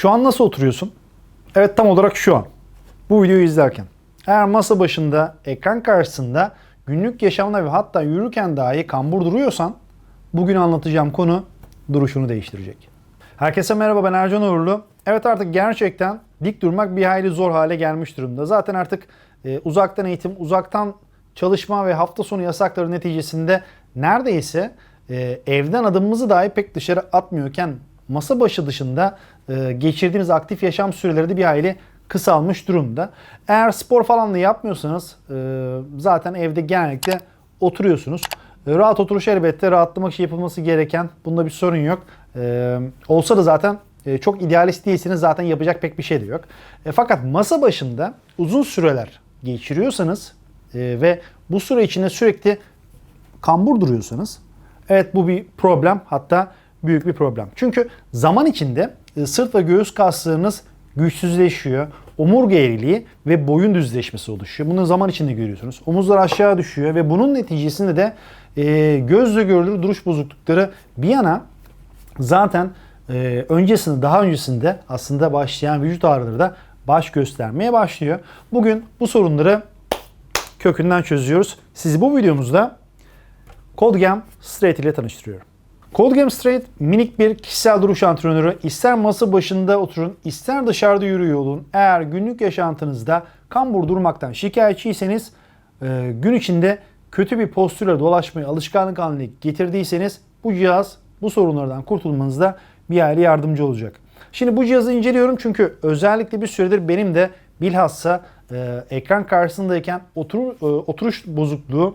Şu an nasıl oturuyorsun? Evet tam olarak şu an. Bu videoyu izlerken. Eğer masa başında, ekran karşısında günlük yaşamda ve hatta yürürken dahi kambur duruyorsan bugün anlatacağım konu duruşunu değiştirecek. Herkese merhaba ben Ercan Uğurlu. Evet artık gerçekten dik durmak bir hayli zor hale gelmiş durumda. Zaten artık e, uzaktan eğitim, uzaktan çalışma ve hafta sonu yasakları neticesinde neredeyse e, evden adımımızı dahi pek dışarı atmıyorken masa başı dışında e, geçirdiğimiz aktif yaşam süreleri de bir hayli kısalmış durumda. Eğer spor falan da yapmıyorsanız e, zaten evde genellikle oturuyorsunuz. E, rahat oturuş elbette rahatlamak için yapılması gereken. Bunda bir sorun yok. Olsa da zaten çok idealist değilseniz zaten yapacak pek bir şey de yok. Fakat masa başında uzun süreler geçiriyorsanız ve bu süre içinde sürekli kambur duruyorsanız evet bu bir problem hatta büyük bir problem. Çünkü zaman içinde sırt ve göğüs kaslarınız güçsüzleşiyor. Omurga eğriliği ve boyun düzleşmesi oluşuyor. Bunu zaman içinde görüyorsunuz. Omuzlar aşağı düşüyor ve bunun neticesinde de e, gözle görülür duruş bozuklukları bir yana zaten e, öncesinde daha öncesinde aslında başlayan vücut ağrıları da baş göstermeye başlıyor. Bugün bu sorunları kökünden çözüyoruz. Sizi bu videomuzda Codegam Straight ile tanıştırıyorum. Codegam Straight minik bir kişisel duruş antrenörü. İster masa başında oturun, ister dışarıda yürüyor olun. Eğer günlük yaşantınızda kambur durmaktan şikayetçiyseniz, e, gün içinde kötü bir postürle dolaşmayı alışkanlık haline getirdiyseniz bu cihaz bu sorunlardan kurtulmanızda bir aile yardımcı olacak. Şimdi bu cihazı inceliyorum çünkü özellikle bir süredir benim de bilhassa e, ekran karşısındayken otur, e, oturuş bozukluğu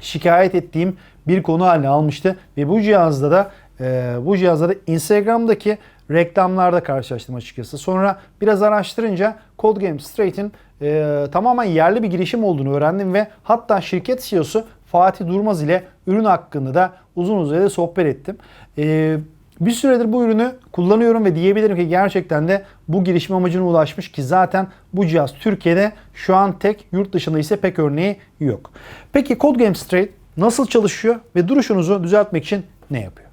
şikayet ettiğim bir konu haline almıştı ve bu cihazda da e, bu cihazda da Instagram'daki reklamlarda karşılaştım açıkçası. Sonra biraz araştırınca Code Game Straight'in e, tamamen yerli bir girişim olduğunu öğrendim ve hatta şirket CEO'su Fatih Durmaz ile ürün hakkında da uzun uzun sohbet ettim. E, bir süredir bu ürünü kullanıyorum ve diyebilirim ki gerçekten de bu girişim amacına ulaşmış ki zaten bu cihaz Türkiye'de şu an tek, yurt dışında ise pek örneği yok. Peki Code Game Straight nasıl çalışıyor ve duruşunuzu düzeltmek için ne yapıyor?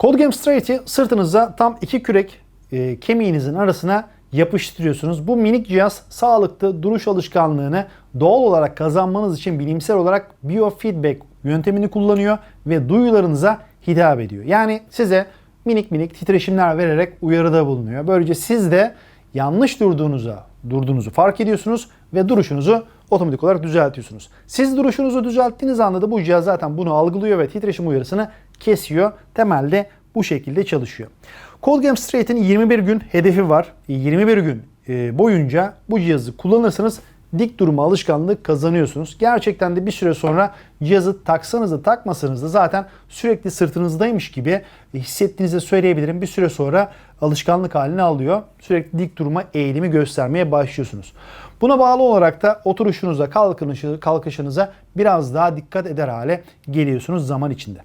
Code Game Straight'i sırtınıza tam iki kürek e, kemiğinizin arasına yapıştırıyorsunuz. Bu minik cihaz sağlıklı duruş alışkanlığını doğal olarak kazanmanız için bilimsel olarak biofeedback yöntemini kullanıyor ve duyularınıza hitap ediyor. Yani size minik minik titreşimler vererek uyarıda bulunuyor. Böylece siz de yanlış durduğunuza durduğunuzu fark ediyorsunuz ve duruşunuzu otomatik olarak düzeltiyorsunuz. Siz duruşunuzu düzelttiğiniz anda da bu cihaz zaten bunu algılıyor ve titreşim uyarısını kesiyor. Temelde bu şekilde çalışıyor. Cold Game Straight'in 21 gün hedefi var. 21 gün e, boyunca bu cihazı kullanırsanız dik durma alışkanlığı kazanıyorsunuz. Gerçekten de bir süre sonra cihazı taksanız da takmasanız da zaten sürekli sırtınızdaymış gibi hissettiğinizi söyleyebilirim. Bir süre sonra alışkanlık haline alıyor. Sürekli dik durma eğilimi göstermeye başlıyorsunuz. Buna bağlı olarak da oturuşunuza, kalkışınıza biraz daha dikkat eder hale geliyorsunuz zaman içinde.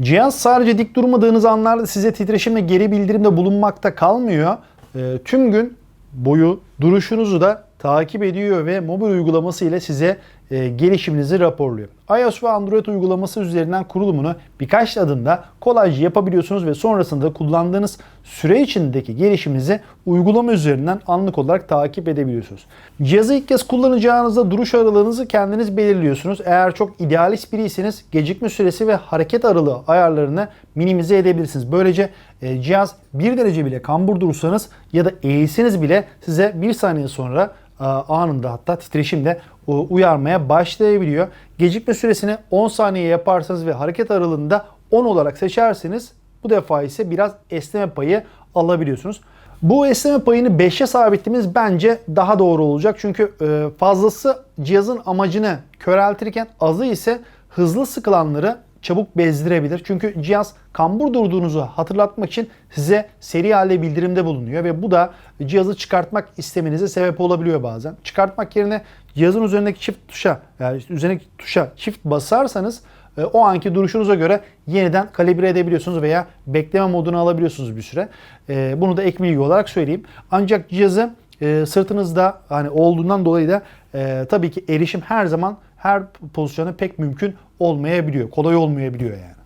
Cihaz sadece dik durmadığınız anlarda size titreşimle geri bildirimde bulunmakta kalmıyor. E, tüm gün boyu duruşunuzu da takip ediyor ve mobil uygulaması ile size e, gelişiminizi raporluyor. iOS ve Android uygulaması üzerinden kurulumunu birkaç adımda kolayca yapabiliyorsunuz ve sonrasında kullandığınız süre içindeki gelişiminizi uygulama üzerinden anlık olarak takip edebiliyorsunuz. Cihazı ilk kez kullanacağınızda duruş aralığınızı kendiniz belirliyorsunuz. Eğer çok idealist biriyseniz gecikme süresi ve hareket aralığı ayarlarını minimize edebilirsiniz. Böylece e, cihaz 1 derece bile kambur durursanız ya da eğilseniz bile size 1 saniye sonra anında hatta titreşimle uyarmaya başlayabiliyor. Gecikme süresini 10 saniye yaparsanız ve hareket aralığında 10 olarak seçerseniz bu defa ise biraz esneme payı alabiliyorsunuz. Bu esneme payını 5'e sabitlememiz bence daha doğru olacak. Çünkü e, fazlası cihazın amacını köreltirken azı ise hızlı sıkılanları çabuk bezdirebilir. Çünkü cihaz kambur durduğunuzu hatırlatmak için size seri halde bildirimde bulunuyor ve bu da cihazı çıkartmak istemenize sebep olabiliyor bazen. Çıkartmak yerine cihazın üzerindeki çift tuşa yani üzerindeki tuşa çift basarsanız e, o anki duruşunuza göre yeniden kalibre edebiliyorsunuz veya bekleme modunu alabiliyorsunuz bir süre. E, bunu da ek bilgi olarak söyleyeyim. Ancak cihazı e, sırtınızda hani olduğundan dolayı da tabii ki erişim her zaman her pozisyona pek mümkün olmayabiliyor. Kolay olmayabiliyor yani.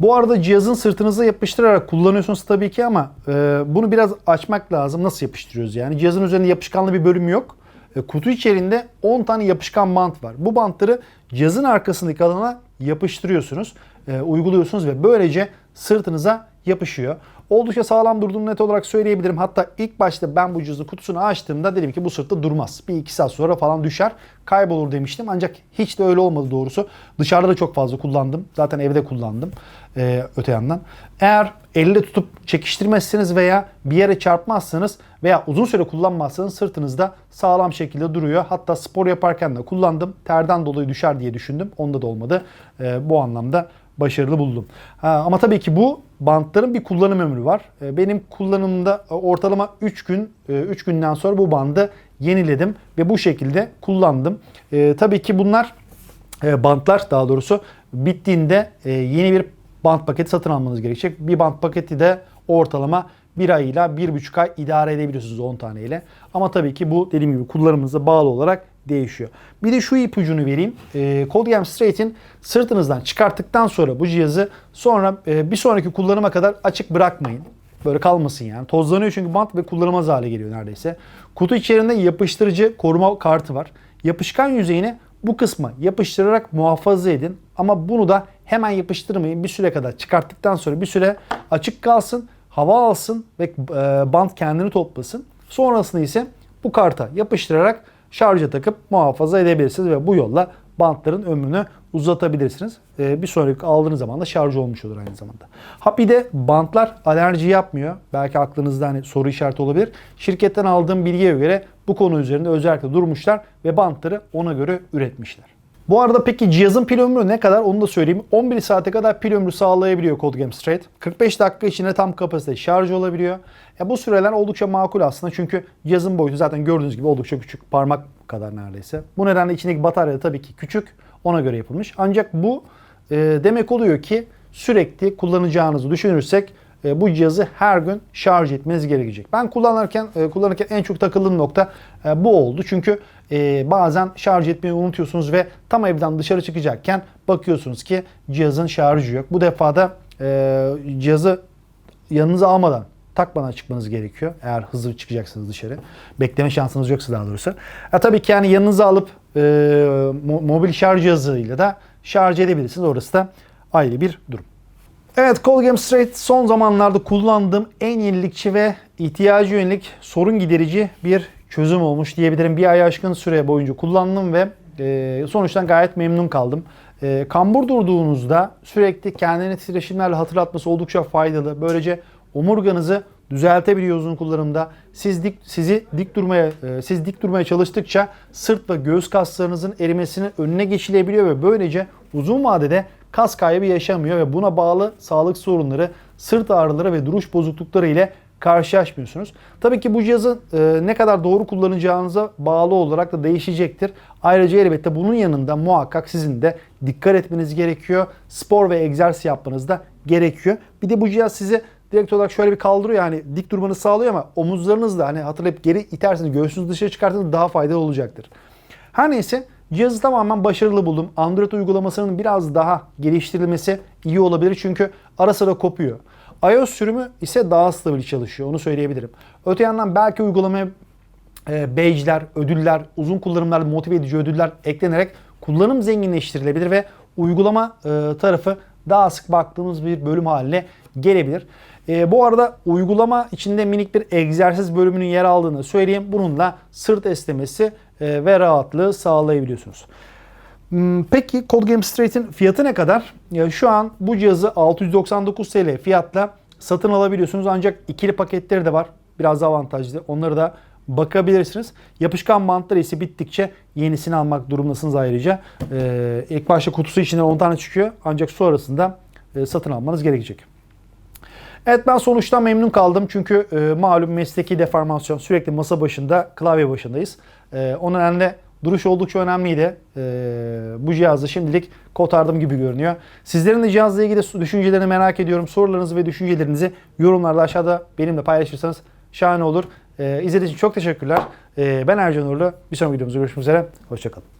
Bu arada cihazın sırtınıza yapıştırarak kullanıyorsunuz tabii ki ama e, bunu biraz açmak lazım. Nasıl yapıştırıyoruz yani? Cihazın üzerinde yapışkanlı bir bölüm yok. E, kutu içerisinde 10 tane yapışkan bant var. Bu bantları cihazın arkasındaki alana yapıştırıyorsunuz, e, uyguluyorsunuz ve böylece sırtınıza yapışıyor. Oldukça sağlam durduğunu net olarak söyleyebilirim. Hatta ilk başta ben bu cihazın kutusunu açtığımda dedim ki bu sırtta durmaz. Bir iki saat sonra falan düşer, kaybolur demiştim. Ancak hiç de öyle olmadı doğrusu. Dışarıda da çok fazla kullandım. Zaten evde kullandım ee, öte yandan. Eğer elle tutup çekiştirmezseniz veya bir yere çarpmazsanız veya uzun süre kullanmazsanız sırtınızda sağlam şekilde duruyor. Hatta spor yaparken de kullandım. Terden dolayı düşer diye düşündüm. Onda da olmadı. Ee, bu anlamda başarılı buldum. Ha, ama tabii ki bu bantların bir kullanım ömrü var. Ee, Benim kullanımımda ortalama 3 gün 3 günden sonra bu bandı yeniledim ve bu şekilde kullandım. Ee, tabii ki bunlar e, bantlar daha doğrusu bittiğinde e, yeni bir bant paketi satın almanız gerekecek. Bir bant paketi de ortalama 1 ay ile 1,5 ay idare edebiliyorsunuz 10 tane ile. Ama tabii ki bu dediğim gibi kullanımınıza bağlı olarak değişiyor. Bir de şu ipucunu vereyim. E, Coldgam Straight'in sırtınızdan çıkarttıktan sonra bu cihazı sonra e, bir sonraki kullanıma kadar açık bırakmayın. Böyle kalmasın yani. Tozlanıyor çünkü bant ve kullanılmaz hale geliyor neredeyse. Kutu içerisinde yapıştırıcı koruma kartı var. Yapışkan yüzeyini bu kısma yapıştırarak muhafaza edin. Ama bunu da hemen yapıştırmayın. Bir süre kadar çıkarttıktan sonra bir süre açık kalsın, hava alsın ve e, bant kendini toplasın. Sonrasında ise bu karta yapıştırarak şarja takıp muhafaza edebilirsiniz ve bu yolla bantların ömrünü uzatabilirsiniz. Ee, bir sonraki aldığınız zaman da şarj olmuş olur aynı zamanda. Ha bir de bantlar alerji yapmıyor. Belki aklınızda hani soru işareti olabilir. Şirketten aldığım bilgiye göre bu konu üzerinde özellikle durmuşlar ve bantları ona göre üretmişler. Bu arada peki cihazın pil ömrü ne kadar onu da söyleyeyim. 11 saate kadar pil ömrü sağlayabiliyor CodeGame Straight. 45 dakika içinde tam kapasite şarj olabiliyor. Ya bu süreler oldukça makul aslında çünkü cihazın boyutu zaten gördüğünüz gibi oldukça küçük. Parmak kadar neredeyse. Bu nedenle içindeki batarya da tabii ki küçük. Ona göre yapılmış. Ancak bu e, demek oluyor ki sürekli kullanacağınızı düşünürsek e, bu cihazı her gün şarj etmeniz gerekecek. Ben kullanırken e, kullanırken en çok takıldığım nokta e, bu oldu. Çünkü e, bazen şarj etmeyi unutuyorsunuz ve tam evden dışarı çıkacakken bakıyorsunuz ki cihazın şarjı yok. Bu defada e, cihazı yanınıza almadan takmadan çıkmanız gerekiyor. Eğer hızlı çıkacaksınız dışarı. Bekleme şansınız yoksa daha doğrusu. E, tabii ki yani yanınıza alıp e, mo- mobil şarj cihazıyla da şarj edebilirsiniz. Orası da ayrı bir durum. Evet Colgate Straight son zamanlarda kullandığım en yenilikçi ve ihtiyacı yönelik sorun giderici bir çözüm olmuş diyebilirim. Bir ay aşkın süre boyunca kullandım ve e, sonuçtan gayet memnun kaldım. E, kambur durduğunuzda sürekli kendini titreşimlerle hatırlatması oldukça faydalı. Böylece omurganızı düzeltebiliyor uzun kullanımda. Siz dik, sizi dik durmaya e, siz dik durmaya çalıştıkça sırt ve göğüs kaslarınızın erimesinin önüne geçilebiliyor ve böylece uzun vadede kas kaybı yaşamıyor ve buna bağlı sağlık sorunları, sırt ağrıları ve duruş bozuklukları ile karşılaşmıyorsunuz. Tabii ki bu cihazı e, ne kadar doğru kullanacağınıza bağlı olarak da değişecektir. Ayrıca elbette bunun yanında muhakkak sizin de dikkat etmeniz gerekiyor. Spor ve egzersiz yapmanız da gerekiyor. Bir de bu cihaz sizi direkt olarak şöyle bir kaldırıyor yani dik durmanızı sağlıyor ama omuzlarınız da hani hatırlayıp geri iterseniz göğsünüzü dışarı çıkartınız daha faydalı olacaktır. Her neyse cihazı tamamen başarılı buldum. Android uygulamasının biraz daha geliştirilmesi iyi olabilir çünkü ara sıra kopuyor. iOS sürümü ise daha stabil çalışıyor onu söyleyebilirim. Öte yandan belki uygulamaya e, badge'ler, ödüller, uzun kullanımlar, motive edici ödüller eklenerek kullanım zenginleştirilebilir ve uygulama e, tarafı daha sık baktığımız bir bölüm haline gelebilir. E, bu arada uygulama içinde minik bir egzersiz bölümünün yer aldığını söyleyeyim. Bununla sırt esnemesi ve rahatlığı sağlayabiliyorsunuz. Hmm, Peki Code Game Straight'in fiyatı ne kadar? Şu an bu cihazı 699 TL fiyatla satın alabiliyorsunuz ancak ikili paketleri de var. Biraz daha avantajlı. Onları da bakabilirsiniz. Yapışkan bantlar ise bittikçe yenisini almak durumundasınız ayrıca. Ee, ilk başta kutusu içinden 10 tane çıkıyor ancak sonrasında e, satın almanız gerekecek. Evet ben sonuçtan memnun kaldım çünkü e, malum mesleki deformasyon sürekli masa başında klavye başındayız. E, o nedenle duruş oldukça önemliydi. E, bu cihazı şimdilik kotardım gibi görünüyor. Sizlerin de cihazla ilgili düşüncelerini merak ediyorum. Sorularınızı ve düşüncelerinizi yorumlarda aşağıda benimle paylaşırsanız şahane olur. E, izlediğiniz için çok teşekkürler. Ben Ercan Uğurlu. Bir sonraki videomuzda görüşmek üzere. Hoşçakalın.